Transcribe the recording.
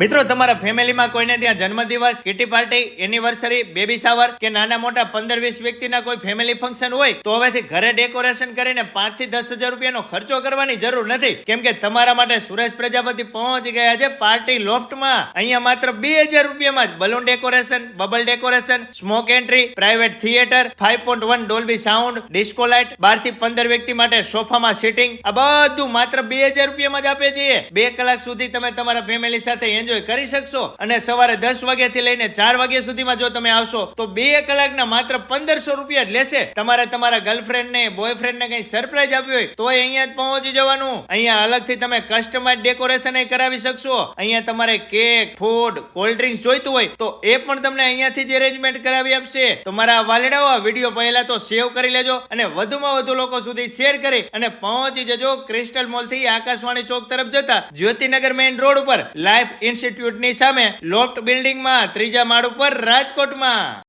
મિત્રો, તમારા ફેમિલીમાં કોઈને ત્યાં જન્મદિવસ kitty party anniversary baby shower કે નાના મોટા પંદર વીસ વ્યક્તિના કોઈ ફેમિલી ફંક્શન હોય, તો હવેથી ઘરે ડેકોરેશન કરીને પાંચથી દસ હજાર રૂપિયાનો ખર્ચો કરવાની જરૂર નથી. કેમ કે તમારા માટે સુરેશ પ્રજાપતિ પહોંચી ગયા છે પાર્ટી લોફ્ટમાં અહીંયા માત્ર બે હજાર રૂપિયામાં જ balloon decoration bubble decoration smoke entry private theatre five point one Dolby sound disco light બારથી પંદર વ્યક્તિ માટે સોફામાં સિટિંગ આ બધું માત્ર બે હજાર રૂપિયામાં જ આપે છે બે કલાક સુધી તમે તમારા ફેમિલી સાથે એન્જોય કરી શકશો. અને સવારે દસ વાગ્યાથી લઈને ચાર વાગ્યા સુધીમાં જો તમે આવશો, તો બે કલાકના માત્ર પંદરસો રૂપિયા જ લેશે. તમારે તમારા ગર્લફ્રેન્ડ ને બોયફ્રેન્ડ ને કઈ સરપ્રાઈઝ આપવી હોય તો અહીંયા જ પહોંચી જવાનું. અહીંયા અલગથી તમે કસ્ટમાઇઝ ડેકોરેશન કરાવી શકશો. અહીંયા તમારે કેક ફૂડ કોલ્ડ ડ્રિંક્સ જોઈતું હોય, તો એ પણ તમને અહીંયાથી જ અરેન્જમેન્ટ કરાવી આપશે. તો મારા વાલીડાઓ વીડિયો પહેલા તો સેવ કરી લેજો અને વધુમાં વધુ લોકો સુધી શેર કરી અને પહોંચી જજો ક્રિસ્ટલ મોલથી આકાશવાણી ચોક તરફ જતા જ્યોતિનગર મેઇન રોડ ઉપર. લાઈફ ઇન્સ્ટિટ્યૂટની સામે લોફ્ટ બિલ્ડિંગમાં ત્રીજા માળ ઉપર રાજકોટમાં.